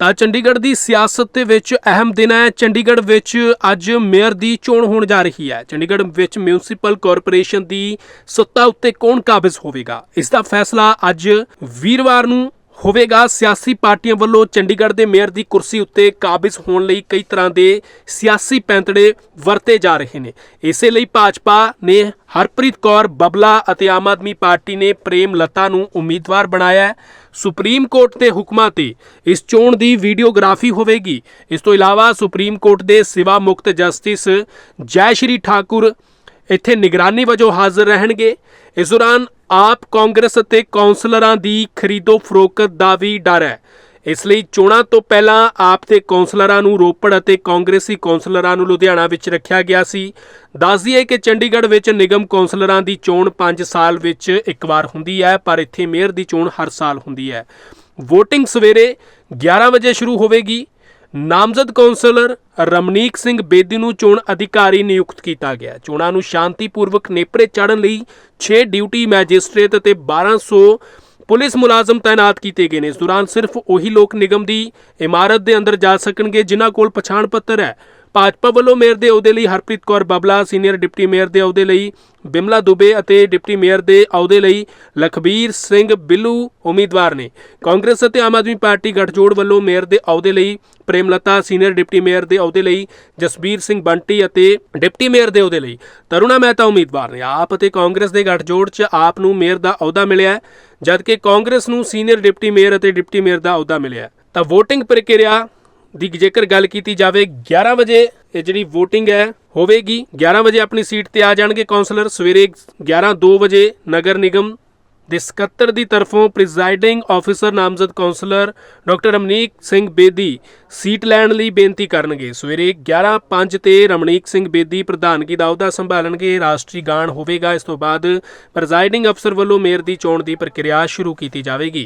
ਤਾਂ ਚੰਡੀਗੜ੍ਹ ਦੀ ਸਿਆਸਤ ਦੇ ਵਿੱਚ ਅਹਿਮ ਦਿਨ ਹੈ। ਚੰਡੀਗੜ੍ਹ ਵਿੱਚ ਅੱਜ ਮੇਅਰ ਦੀ ਚੋਣ ਹੋਣ ਜਾ ਰਹੀ ਹੈ। ਚੰਡੀਗੜ੍ਹ ਵਿੱਚ ਮਿਊਨਿਸਪਲ ਕਾਰਪੋਰੇਸ਼ਨ ਦੀ ਸੱਤਾ ਉੱਤੇ ਕੌਣ ਕਾਬਜ਼ ਹੋਵੇਗਾ? ਇਸ ਦਾ ਫੈਸਲਾ ਅੱਜ ਵੀਰਵਾਰ ਨੂੰ ਹੋਵੇਗਾ। ਸਿਆਸੀ ਪਾਰਟੀਆਂ ਵੱਲੋਂ ਚੰਡੀਗੜ੍ਹ ਦੇ ਮੇਅਰ ਦੀ ਕੁਰਸੀ ਉੱਤੇ ਕਾਬਜ਼ ਹੋਣ ਲਈ ਕਈ ਤਰ੍ਹਾਂ ਦੇ ਸਿਆਸੀ ਪੈਂਤੜੇ ਵਰਤੇ ਜਾ ਰਹੇ ਨੇ। ਇਸੇ ਲਈ ਭਾਜਪਾ ਨੇ ਹਰਪ੍ਰੀਤ ਕੌਰ, ਬਬਲਾ ਅਤੇ ਆਮ ਆਦਮੀ ਪਾਰਟੀ ਨੇ ਪ੍ਰੇਮ ਲਤਾ ਨੂੰ ਉਮੀਦਵਾਰ ਬਣਾਇਆ ਹੈ। ਸੁਪਰੀਮ ਕੋਰਟ ਦੇ ਹੁਕਮਾਂ ਤੇ ਇਸ ਚੋਣ ਦੀ ਵੀਡੀਓਗ੍ਰਾਫੀ ਹੋਵੇਗੀ। ਇਸ ਤੋਂ ਇਲਾਵਾ ਸੁਪਰੀਮ ਕੋਰਟ ਦੇ ਸਿਵਾ ਮੁਕਤ ਜਸਟਿਸ ਜੈ ਸ਼੍ਰੀ ਠਾਕੁਰ ਇੱਥੇ ਨਿਗਰਾਨੀ ਵਜੋਂ ਹਾਜ਼ਰ ਰਹਿਣਗੇ। ਇਸ ਦੌਰਾਨ ਆਪ ਕਾਂਗਰਸ ਅਤੇ ਕੌਂਸਲਰਾਂ ਦੀ ਖਰੀਦੋ ਫਰੋਖਤ ਦਾ ਵੀ ਡਰ ਹੈ। ਇਸ ਲਈ ਚੋਣਾਂ ਤੋਂ ਪਹਿਲਾਂ ਆਪ ਦੇ ਕੌਂਸਲਰਾਂ ਨੂੰ ਰੋਪੜ ਅਤੇ ਕਾਂਗਰਸੀ ਕੌਂਸਲਰਾਂ ਨੂੰ ਲੁਧਿਆਣਾ ਵਿੱਚ ਰੱਖਿਆ ਗਿਆ ਸੀ। ਦੱਸ ਦਈਏ ਕਿ ਚੰਡੀਗੜ੍ਹ ਵਿੱਚ ਨਿਗਮ ਕੌਂਸਲਰਾਂ ਦੀ ਚੋਣ 5 ਸਾਲ ਵਿੱਚ ਇੱਕ ਵਾਰ ਹੁੰਦੀ ਹੈ, ਪਰ ਇੱਥੇ ਮੇਅਰ ਦੀ ਚੋਣ ਹਰ ਸਾਲ ਹੁੰਦੀ ਹੈ। VOTING ਸਵੇਰੇ 11 ਵਜੇ ਸ਼ੁਰੂ ਹੋਵੇਗੀ। ਨਾਮਜ਼ਦ ਕੌਂਸਲਰ ਰਮਨੀਕ ਸਿੰਘ ਬੇਦੀ ਨੂੰ ਚੋਣ ਅਧਿਕਾਰੀ ਨਿਯੁਕਤ ਕੀਤਾ ਗਿਆ। ਚੋਣਾਂ ਨੂੰ ਸ਼ਾਂਤੀਪੂਰਵਕ ਨੇਪਰੇ ਚਾੜਨ ਲਈ 6 ਡਿਊਟੀ ਮੈਜਿਸਟ੍ਰੇਟ ਅਤੇ 1200 ਪੁਲਿਸ ਮੁਲਾਜ਼ਮ ਤਾਇਨਾਤ ਕੀਤੇ ਗਏ ਨੇ। ਇਸ ਦੌਰਾਨ ਸਿਰਫ ਉਹੀ ਲੋਕ ਨਿਗਮ ਦੀ ਇਮਾਰਤ ਦੇ ਅੰਦਰ ਜਾ ਸਕਣਗੇ, ਜਿਨ੍ਹਾਂ ਕੋਲ ਪਛਾਣ ਪੱਤਰ ਹੈ। ਭਾਜਪਾ ਵੱਲੋਂ ਮੇਅਰ ਦੇ ਅਹੁਦੇ ਲਈ Harpreet Kaur Babla, senior deputy mayor ਦੇ ਅਹੁਦੇ ਲਈ ਬਿਮਲਾ ਦੁਬੇ ਅਤੇ ਡਿਪਟੀ ਮੇਅਰ ਦੇ ਅਹੁਦੇ ਲਈ ਲਖਬੀਰ ਸਿੰਘ ਬਿੱਲੂ ਉਮੀਦਵਾਰ ਨੇ। ਕਾਂਗਰਸ ਅਤੇ ਆਮ ਆਦਮੀ ਪਾਰਟੀ ਗੱਠਜੋੜ ਵੱਲੋਂ ਮੇਅਰ ਦੇ ਅਹੁਦੇ ਲਈ ਪ੍ਰੇਮਲਤਾ, ਸੀਨੀਅਰ ਡਿਪਟੀ ਮੇਅਰ ਦੇ ਅਹੁਦੇ ਲਈ ਜਸਬੀਰ ਸਿੰਘ ਬੰਟੀ ਅਤੇ ਡਿਪਟੀ ਮੇਅਰ ਦੇ ਅਹੁਦੇ ਲਈ ਤਰੁਣਾ ਮਹਿਤਾ ਉਮੀਦਵਾਰ ਨੇ। ਆਪ ਅਤੇ ਕਾਂਗਰਸ ਦੇ ਗੱਠਜੋੜ 'ਚ ਆਪ ਨੂੰ ਮੇਅਰ ਦਾ ਅਹੁਦਾ ਮਿਲਿਆ ਜਦਕਿ ਕਾਂਗਰਸ ਨੂੰ ਸੀਨੀਅਰ ਡਿਪਟੀ ਮੇਅਰ ਅਤੇ ਡਿਪਟੀ ਮੇਅਰ ਦਾ ਅਹੁਦਾ ਮਿਲਿਆ ਤਾਂ VOTING ਪ੍ਰਕਿਰਿਆ ਦੀ ਜੇਕਰ ਗੱਲ ਕੀਤੀ ਜਾਵੇ 11 ਵਜੇ, ਇਹ ਜਿਹੜੀ VOTING ਹੈ, ਹੋਵੇਗੀ। 11 ਵਜੇ ਆਪਣੀ ਸੀਟ ਤੇ ਆ ਜਾਣਗੇ ਕਾਉਂਸਲਰ ਸਵੇਰੇ 11 2 ਵਜੇ ਨਗਰ ਨਿਗਮ ਦੇ ਸਕੱਤਰ ਦੀ ਤਰਫੋਂ ਪ੍ਰੀਜ਼ਾਈਡਿੰਗ ਆਫੀਸਰ ਨਾਮਜ਼ਦ councillor doctor Ramnik Singh Bedi seat ਲੈਣ ਲਈ ਬੇਨਤੀ ਕਰਨਗੇ। ਸਵੇਰੇ 11:05 ਤੇ ਰਮਨੀਕ ਸਿੰਘ ਬੇਦੀ ਪ੍ਰਧਾਨਗੀ ਦਾ ਅਹੁਦਾ ਸੰਭਾਲਣਗੇ। ਰਾਸ਼ਟਰੀ ਗਾਣ ਹੋਵੇਗਾ। ਇਸ ਤੋਂ ਬਾਅਦ ਪ੍ਰੀਜ਼ਾਈਡਿੰਗ ਅਫਸਰ ਵੱਲੋਂ ਮੇਅਰ ਦੀ ਚੋਣ ਦੀ ਪ੍ਰਕਿਰਿਆ ਸ਼ੁਰੂ ਕੀਤੀ ਜਾਵੇਗੀ।